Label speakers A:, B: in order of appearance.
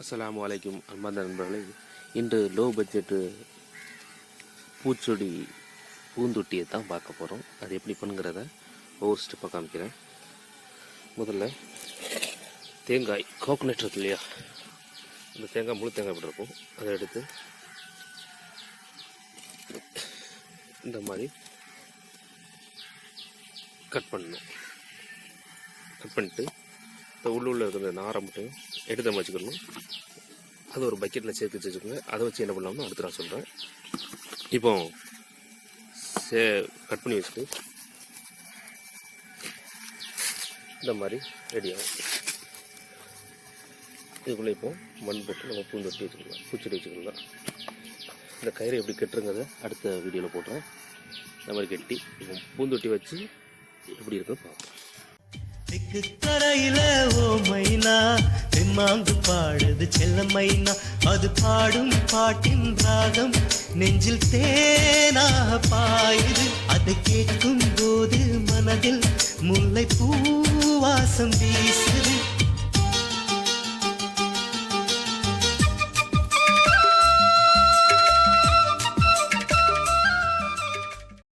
A: அஸ்ஸலாமு அலைக்கும் அன்பார்ந்த நண்பர்களே இன்று லோ பட்ஜெட்டு பூச்செடி பூந்தொட்டியை தான் பார்க்க போகிறோம் அது எப்படி பண்ணுங்கிறத ஒவ்வொரு ஸ்டெப்பாக காமிக்கிறேன். முதல்ல தேங்காய் கோகோனட் இருக்கு இல்லையா? அந்த தேங்காய் முழு தேங்காய் இப்படி இருக்கும். அதை எடுத்து இந்த மாதிரி கட் பண்ணணும். கட் பண்ணிட்டு இந்த உள்ளுள்ள இருக்கிற நாரை மட்டும் எடுத்து நம்ம வச்சுக்கணும். அது ஒரு பக்கெட்டில் சேர்த்து வச்சுக்கோங்க. அதை வச்சு என்ன பண்ணலாம்னு அடுத்து நான் சொல்கிறேன் இப்போ சே கட் பண்ணி வச்சுட்டு இந்த மாதிரி ரெடி ஆகும். இதுக்குள்ளே இப்போ மண் போட்டு நம்ம பூந்தொட்டி வச்சுக்கலாம். பூச்செடி வச்சுக்கலாம். இந்த கயிறு எப்படி கட்டுறங்கிறத அடுத்த வீடியோவில் போடுறேன். இந்த மாதிரி கட்டி இப்போ பூந்தொட்டி வச்சு எப்படி இருக்குன்னு பார்ப்போம்.
B: திக்கு கரையில ஓ மைனா தெம்மாங்கு பாடுது செல்ல மைனா அது பாடும் பாட்டின் ராகம் நெஞ்சில் தேனாக பாயுது. அதை கேட்கும் போது மனதில் முல்லை பூ வாசம் வீசுது.